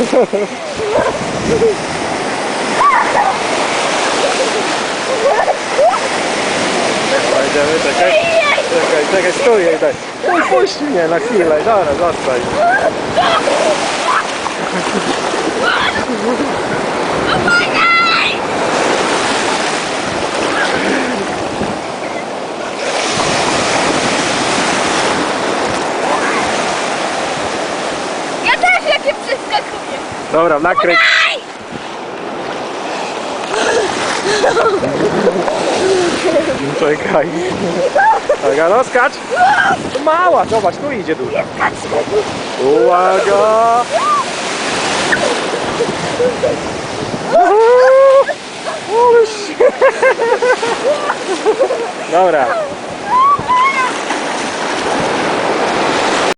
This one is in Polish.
Idziemy, czekaj. Czekaj, czekaj, stój, jej daj. Oj, puść mnie na chwilę, dobra, zostań. Jakie przeskakuję. Dobra, nakryć. Czekaj. Uwaga, no skacz. Mała, zobacz, tu idzie duża. Uwaga. Się- Dobra,